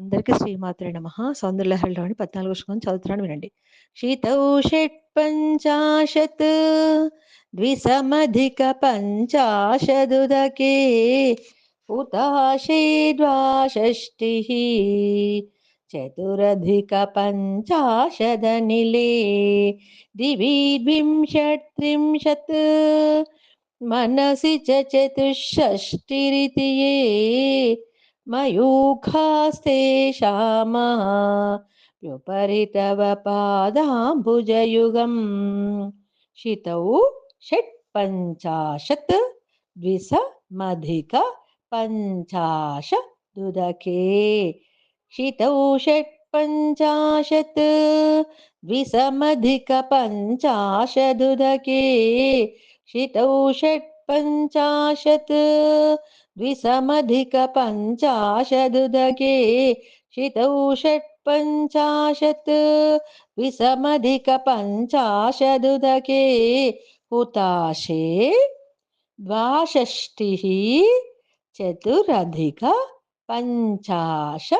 అందరికీ శ్రీమాత్రే నమ. సౌందర్యలహరిలోని పద్నాలుగు శ్లోకం చదువుతున్నాను వినండి. శీతౌ షట్ పంచాశత్ ద్విసమధిక పంచాశదుదకే ఉతాశే ద్వాషష్టి చతురధిక పంచాశదనిలే దివి ద్వింశత్రింశత్ మనసి చ చతుషష్టిరితి मयूखास्तेषामः परितवपादाम्भुजयुगम् शितौ षट् पञ्चाशत् द्विसमधिक पञ्चाशदुदके शितौ षट्पञ्चाशत् द्विसमधिकपञ्चाशदुदके। शितौ षट्पञ्चाशत् षितौ षट् पञ्चाशत् द्विसमधिक पञ्चाशदुदके शितौ षट्पञ्चाशत् द्विसमधिक पञ्चाशदुदके हुताशे द्वाषष्टिः चतुरधिक पञ्चाशदनिले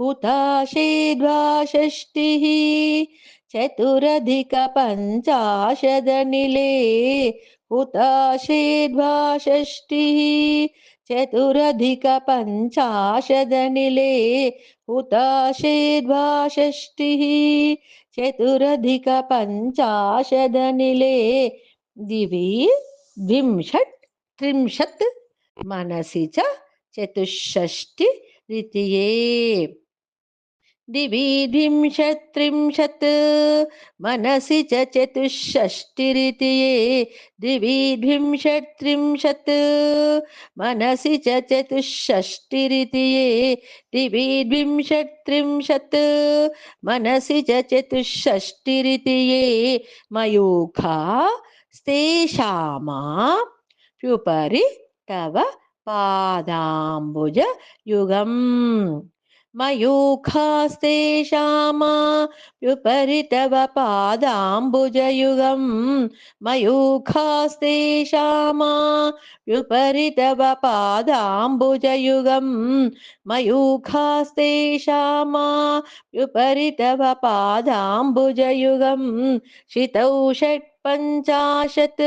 हुताशे द्वाषष्टिः चतुरधिक पञ्चाशदनिले हुताशे द्वाषष्टिः चतुरधिक पञ्चाशदनिले हुताशे द्वाषष्टिः चतुरधिक पञ्चाशदनिले दिवि द्विंशत् त्रिंशत् मनसि च चतुष्षष्टि द्वितीये दिवि द्विंशत्त्रिंशत् मनसि च चतुष्षष्टिरितिये दिवि द्विंशत्त्रिंशत् मनसि च चतुष्षष्टिरितिये दिवि द्विंशत्त्रिंशत् मनसि च चतुष्षष्टिरितिये मयूखा स्तेषामाप्युपरि तव पादाम्बुजयुगम् మయూఖాస్తే శ్యామాపరితవ పాదాంబుజయుగం మయూఖాస్తే శ్యామాపరితవ పాదాంబుజయుగం మయూఖాస్తే శ్యామాపరితవ పాదాంబుజయుగం శితౌ షట్ पञ्चाशत्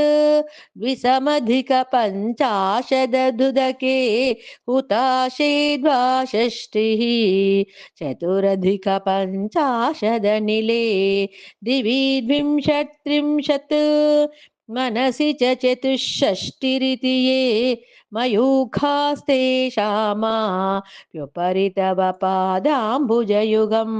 द्विसमधिक पञ्चाशदधुदके हुताशे द्वाषष्टिः चतुरधिक पञ्चाशदनिले दिवि द्विंशत्त्रिंशत् मनसि च चतुष्षष्टिरिति ये मयूखास्तेषामाप्युपरि तव पादाम्बुजयुगम्